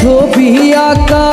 ছবি আঁকা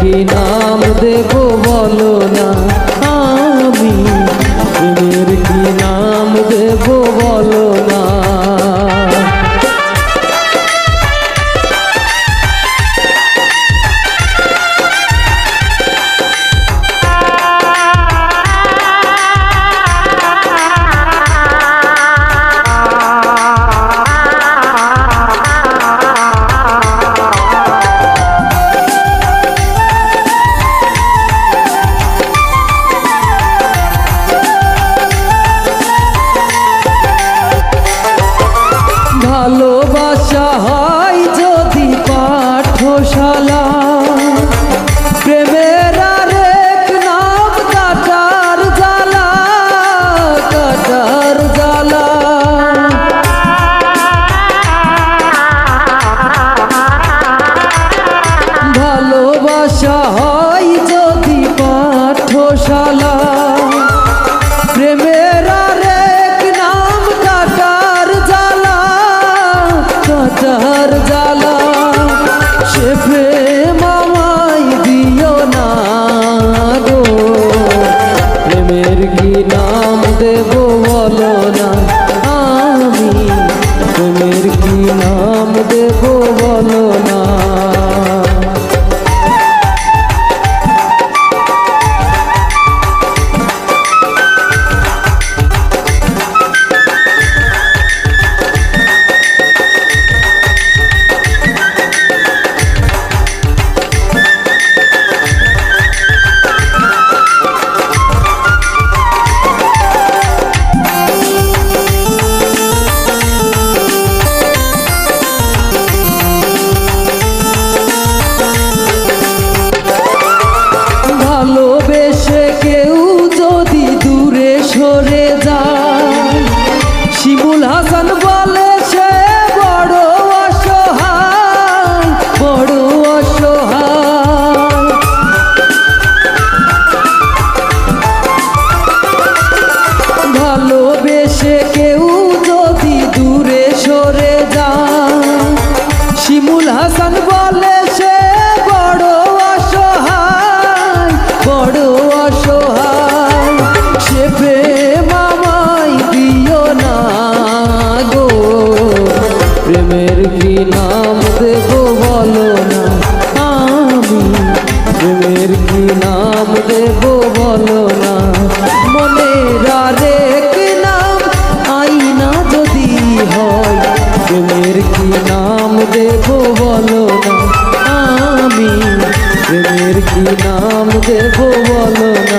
পাখি হাজার জ্বালা। ভালোবাসা হয় যদি পাঠশালা। প্রেমের নাম কাটার জালা কাটার জ্বালা। সে প্রেম দিও না গো। প্রেমের নাম দেব? ফুলের কি নাম দেব বলো না? মনে আরেক নাম? আইনা যদি হয়, প্রেমের কি নাম দেব বলো না? আমি প্রেমের কি নাম দেব বলো না?